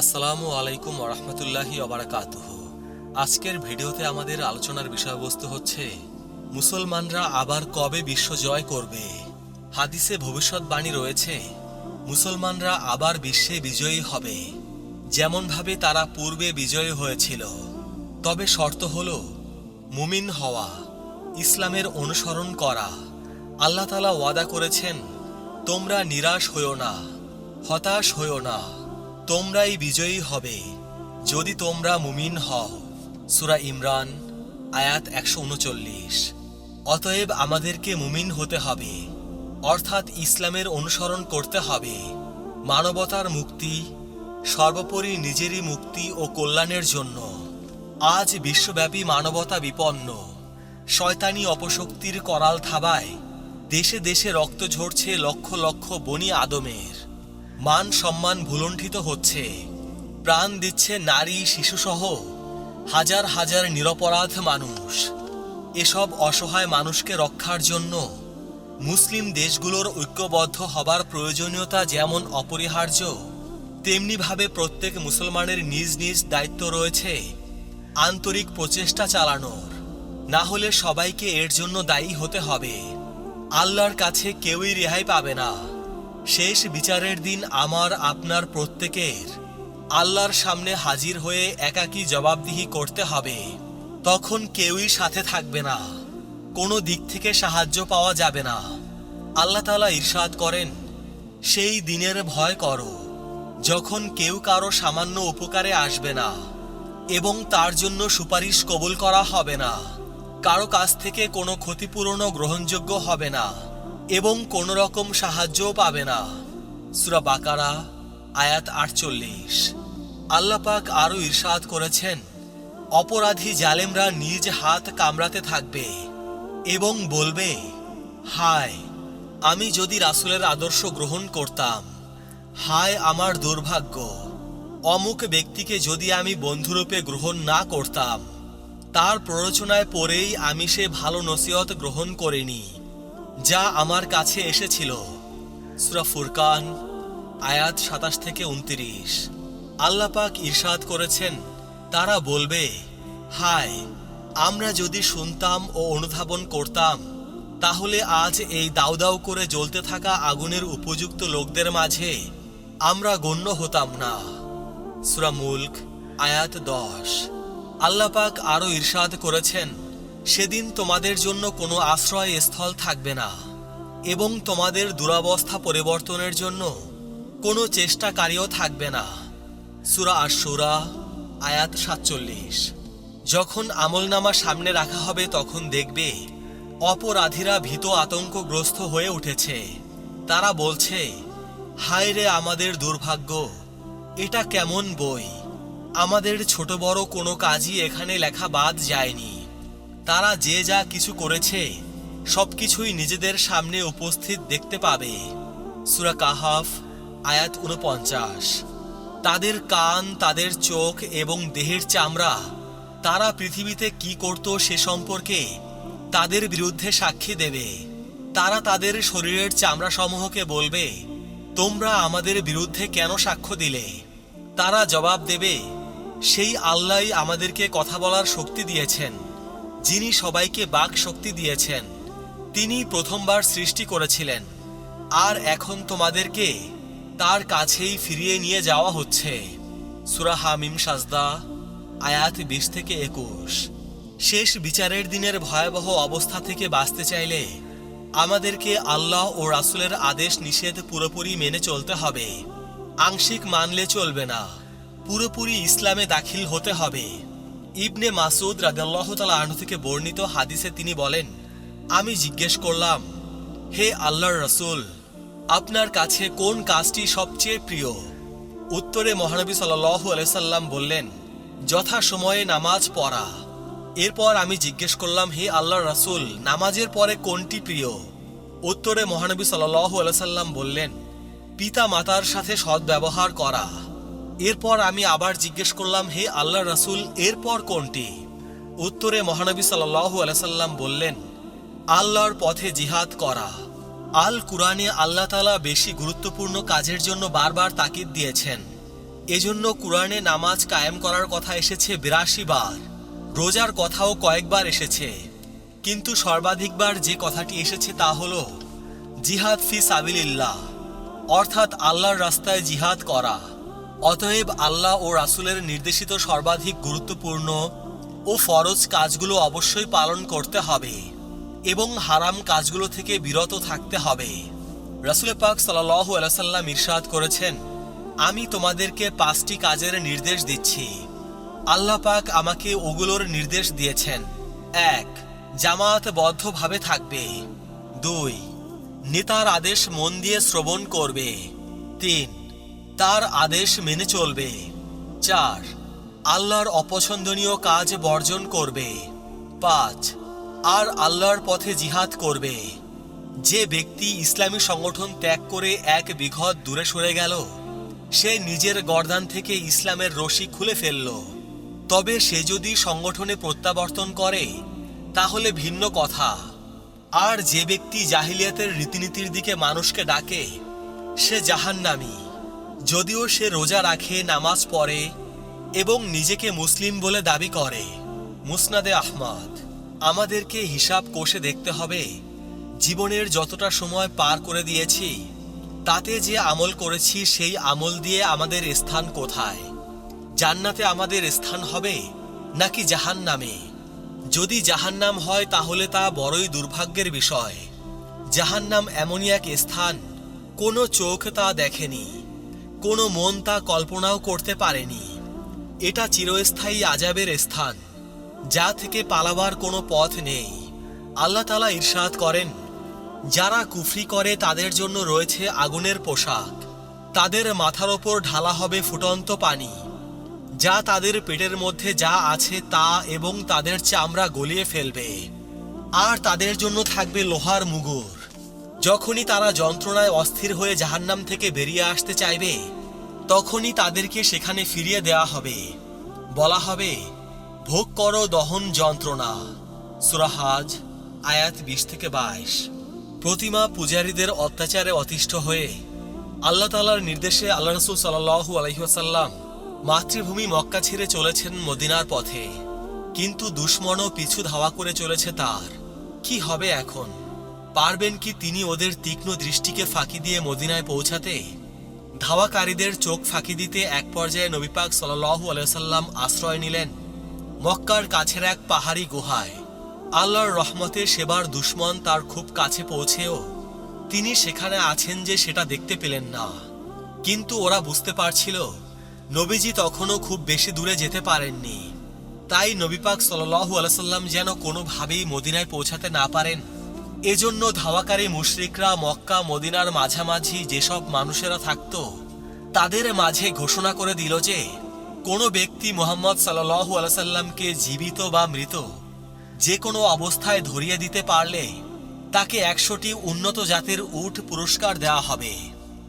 আসসালামু আলাইকুম ওরহমতুল্লাহি অবরাকাতুহ আজকের ভিডিওতে আমাদের আলোচনার বিষয়বস্তু হচ্ছে, মুসলমানরা আবার কবে বিশ্ব জয় করবে? হাদিসে ভবিষ্যৎবাণী রয়েছে, মুসলমানরা আবার বিশ্বে বিজয়ী হবে। যেমনভাবে তারা পূর্বে বিজয়ী হয়েছিল, তবে শর্ত হল মুমিন হওয়া, ইসলামের অনুসরণ করা। আল্লাহ তালা ওয়াদা করেছেন, তোমরা নিরাশ হইও না, হতাশ হইও না। তোমরাই বিজয়ী হবে, যদি তোমরা মুমিন হও। সুরা ইমরান, আয়াত একশো উনচল্লিশ। অতএব আমাদেরকে মুমিন হতে হবে, অর্থাৎ ইসলামের অনুসরণ করতে হবে, মানবতার মুক্তি, সর্বোপরি নিজেরই মুক্তি ও কল্যাণের জন্য। আজ বিশ্বব্যাপী মানবতা বিপন্ন, শয়তানি অপশক্তির করাল থাবায় দেশে দেশে রক্ত ঝরছে লক্ষ লক্ষ বনি আদমের। মান সম্মান ভুলণ্ঠিত হচ্ছে। প্রাণ দিচ্ছে নারী, শিশুসহ হাজার হাজার নিরপরাধ মানুষ। এসব অসহায় মানুষকে রক্ষার জন্য মুসলিম দেশগুলোর ঐক্যবদ্ধ হবার প্রয়োজনীয়তা যেমন অপরিহার্য, তেমনিভাবে প্রত্যেক মুসলমানের নিজ নিজ দায়িত্ব রয়েছে আন্তরিক প্রচেষ্টা চালানোর। না হলে সবাইকে এর জন্য দায়ী হতে হবে। আল্লাহর কাছে কেউই রেহাই পাবে না। শেষ বিচারের দিন আমার আপনার প্রত্যেকের। আল্লাহর সামনে হাজির হয়ে একাকী জবাবদিহি করতে হবে। তখন কেউই সাথে থাকবে না। কোনো দিক থেকে সাহায্য পাওয়া যাবে না। আল্লাহ তালা ইরশাদ করেন, সেই দিনের ভয় করো। যখন কেউ কারও সামান্য উপকারে আসবে না এবং তার জন্য সুপারিশ কবুল করা হবে না, কারও কাছ থেকে কোনো ক্ষতিপূরণও গ্রহণযোগ্য হবে না। এবং কোনো রকম সাহায্যও পাবে না। সুরা বাকারা, আয়াত আটচল্লিশ। আল্লাপাক আরও ইরশাদ করেছেন, অপরাধী জালেমরা নিজ হাত কামড়াতে থাকবে এবং বলবে, হায়, আমি যদি রাসুলের আদর্শ গ্রহণ করতাম, হায় আমার দুর্ভাগ্য, অমুক ব্যক্তিকে যদি আমি বন্ধুরূপে গ্রহণ না করতাম, তার প্ররোচনায় পড়েই আমি সে ভালো নসিহত গ্রহণ করিনি। যা আমার কাছে এসেছিল। সুরা ফুরকান, আয়াত সাতাশ থেকে উনত্রিশ। আল্লাপাক ইরশাদ করেছেন, তারা বলবে, হায়, আমরা যদি শুনতাম ও অনুধাবন করতাম, তাহলে আজ এই দাউ দাউ করে জ্বলতে থাকা আগুনের উপযুক্ত লোকদের মাঝে আমরা গণ্য হতাম না। সুরা মুল্ক, আয়াত দশ। আল্লাপাক আরও ইরশাদ করেছেন সেদিন তোমাদের জন্য কোনো আশ্রয় স্থল থাকবে না, এবং তোমাদের দুরাবস্থা পরিবর্তনের জন্য কোনো চেষ্টাকারীও থাকবে না। সুরা আশুরা আয়াত সাতচল্লিশ। যখন আমলনামা সামনে রাখা হবে, তখন দেখবে অপরাধীরা ভীত আতঙ্কগ্রস্ত হয়ে উঠেছে। তারা বলছে, হায় রে আমাদের দুর্ভাগ্য, এটা কেমন বই? আমাদের ছোট বড় কোনো কাজই এখানে লেখা বাদ যায়নি। তারা যে যা কিছু করেছে, সবকিছুই নিজেদের সামনে উপস্থিত দেখতে পাবে। সুরা কাহাফ, আয়াত উনপঞ্চাশ তাদের কান, তাদের চোখ এবং দেহের চামড়া, তারা পৃথিবীতে কি করত সে সম্পর্কে তাদের বিরুদ্ধে সাক্ষী দেবে। তারা তাদের শরীরের চামড়া সমূহকে বলবে, তোমরা আমাদের বিরুদ্ধে কেন সাক্ষ্য দিলে? তারা জবাব দেবে, সেই আল্লাহ আমাদেরকে কথা বলার শক্তি দিয়েছেন। যিনি সবাইকে বাক শক্তি দিয়েছেন তিনি প্রথমবার সৃষ্টি করেছিলেন। আর এখন তোমাদেরকে তার কাছেই ফিরিয়ে নিয়ে যাওয়া হচ্ছে। সুরা হামিম সাজদা, আয়াত বিশ থেকে একুশ। শেষ বিচারের দিনের ভয়াবহ অবস্থা থেকে বাঁচতে চাইলে আমাদেরকে আল্লাহ ও রাসূলের আদেশ নিষেধ পুরোপুরি মেনে চলতে হবে। আংশিক মানলে চলবে না। পুরোপুরি ইসলামে দাখিল হতে হবে। ইবনে মাসুদ রাগাল্লাহ তালা আনহু থেকে বর্ণিত হাদিসে তিনি বলেন, আমি জিজ্ঞেস করলাম, হে আল্লাহর রসুল, আপনার কাছে কোন কাজটি সবচেয়ে প্রিয়? উত্তরে মহানবী সাল্লাহ আলাইসাল্লাম বললেন যথা সময়ে নামাজ পড়া। এরপর আমি জিজ্ঞেস করলাম, হে আল্লাহর রাসূল, নামাজের পরে কোনটি প্রিয়? উত্তরে মহানবী সাল্লাহ আলাইসাল্লাম বললেন পিতা মাতার সাথে সদ্ব্যবহার করা। এরপর আমি আবার জিজ্ঞেস করলাম, হে আল্লাহ রাসূল, এরপর কোনটি? উত্তরে মহানবী সাল্লাহ আলাইসাল্লাম বললেন, আল্লাহর পথে জিহাদ করা। আল কুরআনে আল্লাহ তালা বেশি গুরুত্বপূর্ণ কাজের জন্য বারবার তাকিদ দিয়েছেন। এজন্য কুরআনে নামাজ কায়েম করার কথা এসেছে বিরাশি বার, রোজার কথাও কয়েকবার এসেছে। কিন্তু সর্বাধিকবার যে কথাটি এসেছে তা হল, জিহাদ ফি সাবিলিল্লাহ। অর্থাৎ আল্লাহর রাস্তায় জিহাদ করা। অতএব আল্লাহ ও রাসূলের নির্দেশিত সর্বাধিক গুরুত্বপূর্ণ ও ফরজ কাজগুলো অবশ্যই পালন করতে হবে এবং হারাম কাজগুলো থেকে বিরত থাকতে হবে। রাসুল পাক সাল্লাল্লাহু আলাইহি সাল্লাম ইরশাদ করেছেন, আমি তোমাদেরকে পাঁচটি কাজের নির্দেশ দিচ্ছি। আল্লাহ পাক আমাকে ওগুলোর নির্দেশ দিয়েছেন। এক, জামায়াতবদ্ধভাবে থাকবে। দুই, নেতার আদেশ মন দিয়ে শ্রবণ করবে। তিন তার আদেশ মেনে চলবে। চার, আল্লাহর অপছন্দনীয় কাজ বর্জন করবে। পাঁচ, আর আল্লাহর পথে জিহাদ করবে। যে ব্যক্তি ইসলামী সংগঠন ত্যাগ করে এক বিঘত দূরে সরে গেল, সে নিজের গর্দান থেকে ইসলামের রশি খুলে ফেলল। তবে সে যদি সংগঠনে প্রত্যাবর্তন করে, তাহলে ভিন্ন কথা। আর যে ব্যক্তি জাহিলিয়াতের রীতিনীতির দিকে মানুষকে ডাকে, সে জাহান্নামী। যদিও সে রোজা রাখে, নামাজ পড়ে এবং নিজেকে মুসলিম বলে দাবি করে। মুসনাদে আহমদ, আমাদেরকে হিসাব কষে দেখতে হবে, জীবনের যতটা সময় পার করে দিয়েছি, তাতে যে আমল করেছি সেই আমল দিয়ে আমাদের স্থান কোথায়? জান্নাতে আমাদের স্থান হবে নাকি জাহান্নামে? যদি জাহান্নাম হয় তাহলে তা বড়ই দুর্ভাগ্যের বিষয়। জাহান্নাম এমনই এক স্থান, কোনো চোখ তা দেখেনি। কোনো মন তা কল্পনাও করতে পারেনি। এটা চিরস্থায়ী আজাবের স্থান, যা থেকে পালাবার কোনো পথ নেই। আল্লাহ তালা ইরশাদ করেন, যারা কুফরি করে তাদের জন্য রয়েছে আগুনের পোশাক। তাদের মাথার ওপর ঢালা হবে ফুটন্ত পানি। যা তাদের পেটের মধ্যে যা আছে তা এবং তাদের চামড়া গলিয়ে ফেলবে। আর তাদের জন্য থাকবে লোহার মুগুর। যখনই তারা যন্ত্রণায় অস্থির হয়ে জাহান্নাম থেকে বেরিয়ে আসতে চাইবে, তখনই তাদেরকে সেখানে ফিরিয়ে দেওয়া হবে। বলা হবে, ভোগ করো দহন যন্ত্রণা। সুরাহাজ আয়াত বিশ থেকে বাইশ। প্রতিমা পূজারীদের অত্যাচারে অতিষ্ঠ হয়ে আল্লাহ তালার নির্দেশে আল্লাহ রসুল সাল্লাহু আলহিহাসাল্লাম মাতৃভূমি মক্কা ছেড়ে চলেছেন মদিনার পথে। কিন্তু দুশ্মনও পিছু ধাওয়া করে চলেছে তার। কি হবে এখন? পারবেন কি তিনি ওদের তীক্ষ্ণ দৃষ্টিকে ফাঁকি দিয়ে মদিনায় পৌঁছাতে? ধাওয়াকারীদের চোখ ফাঁকি দিতে এক পর্যায়ে নবীপাক সাল্লাহু আলাইসাল্লাম আশ্রয় নিলেন মক্কার কাছের এক পাহাড়ি গুহায়। আল্লাহর রহমতে সেবার দুশ্মন তার খুব কাছে পৌঁছেও তিনি সেখানে আছেন যে সেটা দেখতে পেলেন না। কিন্তু ওরা বুঝতে পারছিল, নবীজি তখনও খুব বেশি দূরে যেতে পারেননি। তাই নবীপাক সাল্লাহু আলাইসাল্লাম যেন কোনোভাবেই মদিনায় পৌঁছাতে না পারেন। এজন্য ধাওয়াকারী মুশরিকরা মক্কা, মদিনার মাঝামাঝি যেসব মানুষেরা থাকত, তাদের মাঝে ঘোষণা করে দিল যে, কোনো ব্যক্তি মোহাম্মদ সাল্লাহু আলাইসাল্লামকে জীবিত বা মৃত যে কোনো অবস্থায় ধরিয়ে দিতে পারলে তাকে একশোটি উন্নত জাতের উট পুরস্কার দেওয়া হবে।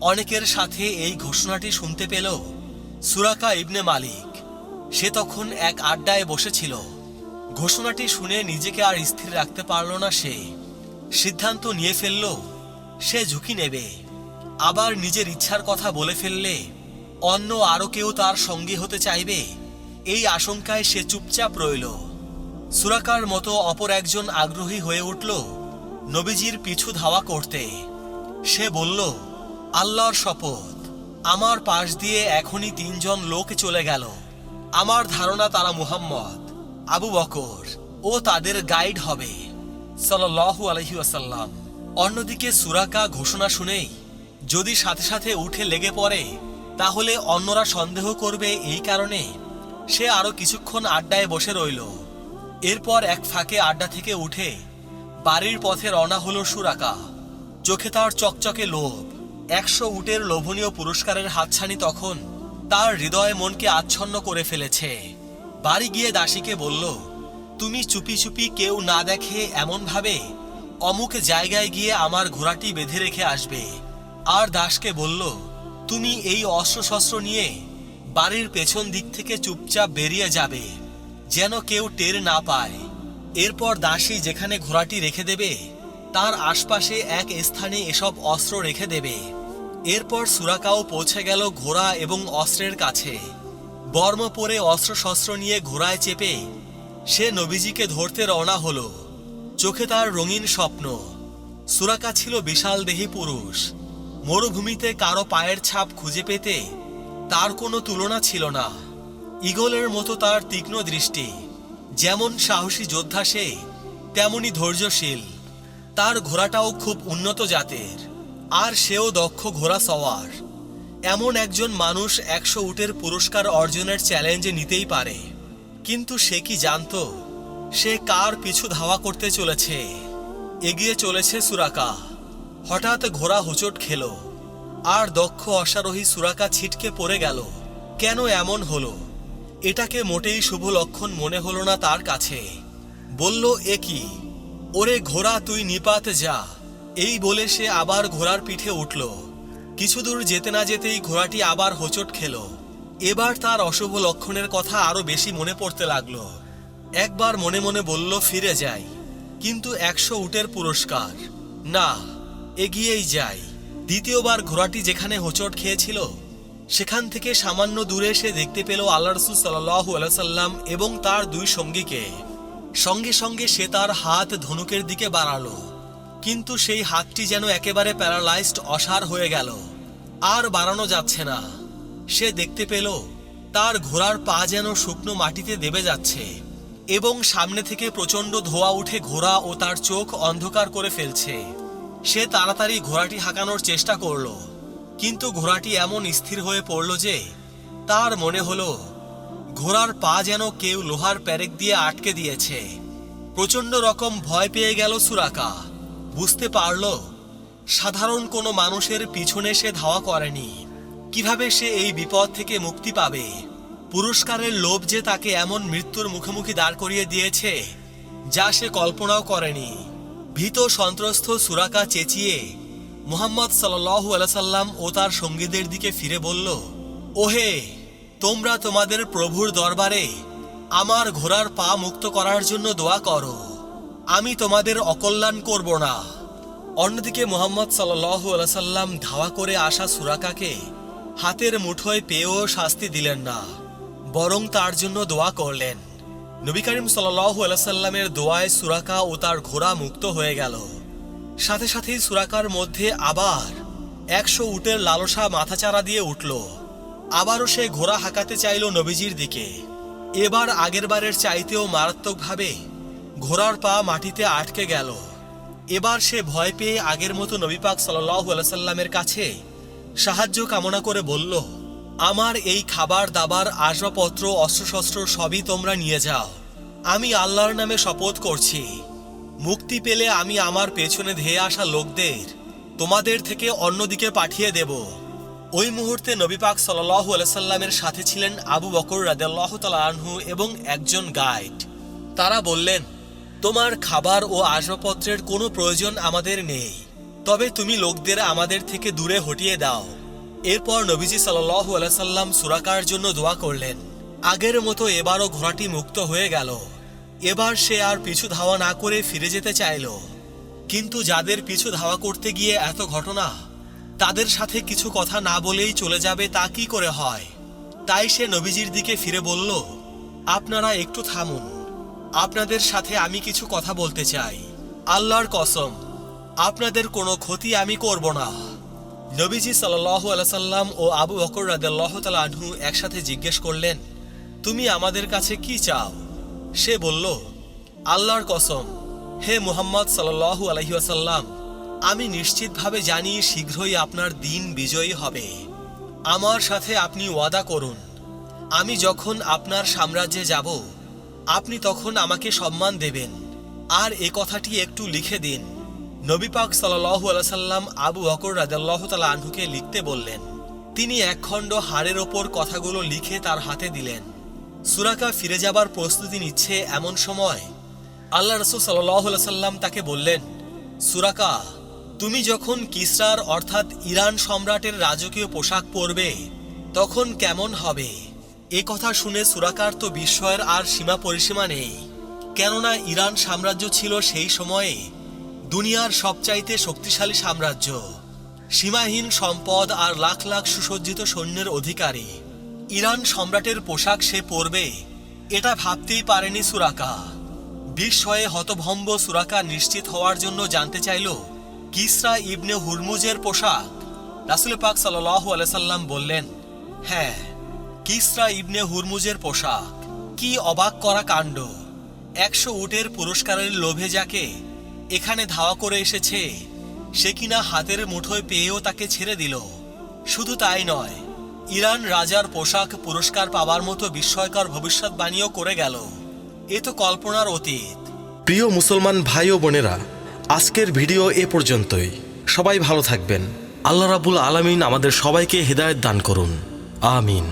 অনেকের সাথে এই ঘোষণাটি শুনতে পেল সুরাকা ইবনে মালিক। সে তখন এক আড্ডায় বসেছিল। ঘোষণাটি শুনে নিজেকে আর স্থির রাখতে পারল না সে। সিদ্ধান্ত নিয়ে ফেলল, সে ঝুঁকি নেবে। আবার নিজের ইচ্ছার কথা বলে ফেললে, অন্য আরও কেউ তার সঙ্গী হতে চাইবে। এই আশঙ্কায় সে চুপচাপ রইল। সুরাকার মতো অপর একজন আগ্রহী হয়ে উঠল নবীজির পিছু ধাওয়া করতে। সে বলল, আল্লাহর শপথ। আমার পাশ দিয়ে এখনই তিনজন লোক চলে গেল। আমার ধারণা তারা মুহাম্মদ, আবু বকর ও তাদের গাইড হবে। সাল্লাল্লাহু আলহি আসাল্লাম অন্যদিকে সুরাকা ঘোষণা শুনেই, যদি সাথে সাথে উঠে লেগে পড়ে, তাহলে অন্যরা সন্দেহ করবে এই কারণে, সে আরও কিছুক্ষণ আড্ডায় বসে রইল। এরপর এক ফাঁকে আড্ডা থেকে উঠে, বাড়ির পথে রওনা হলো সুরাকা চোখে তার চকচকে লোভ, একশো উটের লোভনীয় পুরস্কারের হাতছানি তখন তার হৃদয় মনকে আচ্ছন্ন করে ফেলেছে। বাড়ি গিয়ে দাসীকে বলল তুমি চুপি চুপি কেউ না দেখে এমন ভাবে? অমুক জায়গায় গিয়ে আমার ঘোড়াটি বেঁধে রেখে আসবে। আর দাসকে বলল, তুমি এই অস্ত্রশস্ত্র নিয়ে বাড়ির পেছন দিক থেকে চুপচাপ বেরিয়ে যাবে, যেন কেউ টের না পায়। এরপর দাসী যেখানে ঘোড়াটি রেখে দেবে, তার আশপাশে এক স্থানে এসব অস্ত্র রেখে দেবে। এরপর সুরাকাও পৌঁছে গেল ঘোড়া এবং অস্ত্রের কাছে। বর্ম পরে অস্ত্রশস্ত্র নিয়ে ঘোড়ায় চেপে সে নবীজিকে ধরতে রওনা হলো। চোখে তার রঙিন স্বপ্ন। সুরাকা ছিল বিশাল দেহী পুরুষ। মরুভূমিতে কারও পায়ের ছাপ খুঁজে পেতে তার কোনো তুলনা ছিল না। ইগলের মতো তার তীক্ষ্ণ দৃষ্টি, যেমন সাহসী যোদ্ধা সে, তেমনি ধৈর্যশীল। তার ঘোড়াটাও খুব উন্নত জাতের, আর সেও দক্ষ ঘোড়া সওয়ার। এমন একজন মানুষ একশো উটের পুরস্কার অর্জনের চ্যালেঞ্জে নিতেই পারে। কিন্তু সে কি জানতো? সে কার পিছু ধাওয়া করতে চলেছে? এগিয়ে চলেছে সুরাকা। হঠাৎ ঘোড়া হোঁচট খেল। আর দক্ষ অশ্বারোহী সুরাকা ছিটকে পড়ে গেল। কেন এমন হলো? এটাকে মোটেই শুভ লক্ষণ মনে হলো না তার কাছে। বলল, এ কি? ওরে ঘোড়া, তুই নিপাত যা। এই বলে সে আবার ঘোড়ার পিঠে উঠল। কিছু দূর যেতে না যেতেই ঘোড়াটি আবার হোঁচট খেল। এবার তার অশুভ লক্ষণের কথা আরও বেশি মনে পড়তে লাগল। একবার মনে মনে বলল, ফিরে যাই। কিন্তু একশো উটের পুরস্কার। না, এগিয়েই যাই। দ্বিতীয়বার ঘোড়াটি যেখানে হোঁচট খেয়েছিল, সেখান থেকে সামান্য দূরে সে দেখতে পেল আল্লাহ রসুল সাল্লাহ এবং তার দুই সঙ্গীকে। সঙ্গে সঙ্গে সে তার হাত ধনুকের দিকে বাড়ালো, কিন্তু সেই হাতটি যেন একেবারে প্যারালাইজড, অসার হয়ে গেল। আর বাড়ানো যাচ্ছে না। সে দেখতে পেল, তার ঘোড়ার পা যেন শুকনো মাটিতে দেবে যাচ্ছে এবং সামনে থেকে প্রচণ্ড ধোয়া উঠে ঘোড়া ও তার চোখ অন্ধকার করে ফেলছে। সে তাড়াতাড়ি ঘোড়াটি হাঁকানোর চেষ্টা করল, কিন্তু ঘোড়াটি এমন স্থির হয়ে পড়ল যে তার মনে হলো, ঘোড়ার পা যেন কেউ লোহার প্যারেক দিয়ে আটকে দিয়েছে। প্রচণ্ড রকম ভয় পেয়ে গেল সুরাকা। বুঝতে পারল, সাধারণ কোনো মানুষের পিছনে সে ধাওয়া করেনি। কীভাবে সে এই বিপদ থেকে মুক্তি পাবে? পুরস্কারের লোভ যে তাকে এমন মৃত্যুর মুখোমুখি দাঁড় করিয়ে দিয়েছে, যা সে কল্পনাও করেনি। ভীত সন্ত্রস্ত সুরাকা চেঁচিয়ে মুহাম্মদ সাল্লু আলাইসাল্লাম ও তার সঙ্গীদের দিকে ফিরে বলল, ওহে, তোমরা তোমাদের প্রভুর দরবারে আমার ঘোড়ার পা মুক্ত করার জন্য দোয়া করো। আমি তোমাদের অকল্যাণ করব না। অন্যদিকে মোহাম্মদ সাল্লু আলাইসাল্লাম ধাওয়া করে আসা সুরাকাকে হাতের মুঠোয় পেয়েও শাস্তি দিলেন না, বরং তার জন্য দোয়া করলেন। নবী করিম সাল্লাহু দোয়ায় সুরাকা ও তার ঘোড়া মুক্ত হয়ে গেল। সাথে সাথেই সুরাকার মধ্যে আবার একশো উটের লালসা মাথাচাড়া দিয়ে উঠল। আবারও সে ঘোড়া হাঁকাতে চাইল নবীজির দিকে। এবার আগেরবারের চাইতেও মারাত্মকভাবে ঘোড়ার পা মাটিতে আটকে গেল। এবার সে ভয় পেয়ে আগের মতো নবী পাক সাল্লাহু আলাইসাল্লামের কাছে সাহায্য কামনা করে বলল, আমার এই খাবার, দাবার, আসবাবপত্র, অস্ত্রশস্ত্র সবই তোমরা নিয়ে যাও। আমি আল্লাহর নামে শপথ করছি। মুক্তি পেলে আমি আমার পেছনে ধেয়ে আসা লোকদের তোমাদের থেকে অন্যদিকে পাঠিয়ে দেব। ওই মুহূর্তে নবী পাক সাল্লাহু আলাইসাল্লামের সাথে ছিলেন আবু বকর রাদেল্লাহ আনহু এবং একজন গাইড। তারা বললেন, তোমার খাবার ও আসবাবপত্রের কোনো প্রয়োজন আমাদের নেই। তবে তুমি লোকদের আমাদের থেকে দূরে হটিয়ে দাও। এরপর নবীজি সাল্লাহু আলাইসাল্লাম সুরাকার জন্য দোয়া করলেন। আগের মতো এবারও ঘোড়াটি মুক্ত হয়ে গেল। এবার সে আর পিছু ধাওয়া না করে ফিরে যেতে চাইল। কিন্তু যাদের পিছু ধাওয়া করতে গিয়ে এত ঘটনা, তাদের সাথে কিছু কথা না বলেই চলে যাবে তা কি করে হয়? তাই সে নবীজির দিকে ফিরে বলল, আপনারা একটু থামুন। আপনাদের সাথে আমি কিছু কথা বলতে চাই। আল্লাহর কসম আপনাদের কোনো ক্ষতি আমি করব না। নবীজি সাল্লাহু আলাইসাল্লাম ও আবু বকর রাদাল্লাহ তালা আনহু একসাথে জিজ্ঞেস করলেন, তুমি আমাদের কাছে কি চাও? সে বলল, আল্লাহর কসম, হে মুহাম্মদ সাল্লাহু আলহিউসাল্লাম আমি নিশ্চিতভাবে জানি শীঘ্রই আপনার দিন বিজয়ী হবে। আমার সাথে আপনি ওয়াদা করুন। আমি যখন আপনার সাম্রাজ্যে যাব, আপনি তখন আমাকে সম্মান দেবেন। আর এ কথাটি একটু লিখে দিন। নবী পাক সাল্লাহু আলাইসাল্লাম আবু অকর রাজাল্লাহ তালা আনহুকে লিখতে বললেন, তিনি একখণ্ড হাড়ের ওপর কথাগুলো লিখে তার হাতে দিলেন। সুরাকা ফিরে যাবার প্রস্তুতি নিচ্ছে এমন সময়। আল্লাহ রসুল সাল্লাহ সাল্লাম তাকে বললেন সুরাকা তুমি যখন কিসরার অর্থাৎ ইরান সম্রাটের রাজকীয় পোশাক পরবে, তখন কেমন হবে? এ কথা শুনে সুরাকার তো বিস্ময়ের আর সীমা পরিসীমা নেই। কেননা ইরান সাম্রাজ্য ছিল সেই সময়ে দুনিয়ার সবচাইতে শক্তিশালী সাম্রাজ্য। সীমাহীন সম্পদ আর লাখ লাখ সুসজ্জিত সৈন্যের অধিকারী। ইরান সম্রাটের পোশাক সে পরবে, এটা ভাবতেই পারেনি সুরাকা। বিস্ময়ে হতভম্ব সুরাকা নিশ্চিত হওয়ার জন্য জানতে চাইল, কিসরা ইবনে হুরমুজের পোশাক? রাসুল পাক সাল্লাল্লাহু আলাইহি সাল্লাম বললেন হ্যাঁ কিসরা ইবনে হুরমুজের পোশাক। কি অবাক করা কাণ্ড। একশো উটের পুরস্কারের লোভে যাকে এখানে ধাওয়া করে এসেছে। সে কিনা হাতের মুঠোয় পেয়েও তাকে ছেড়ে দিল। শুধু তাই নয়, ইরান রাজার পোশাক পুরস্কার পাবার মতো বিস্ময়কর ভবিষ্যৎবাণীও করে গেল। এ তো কল্পনার অতীত। প্রিয় মুসলমান ভাই ও বোনেরা, আজকের ভিডিও এ পর্যন্তই। সবাই ভালো থাকবেন। আল্লাহ রাবুল আলামিন আমাদের সবাইকে হেদায়েত দান করুন। আমিন।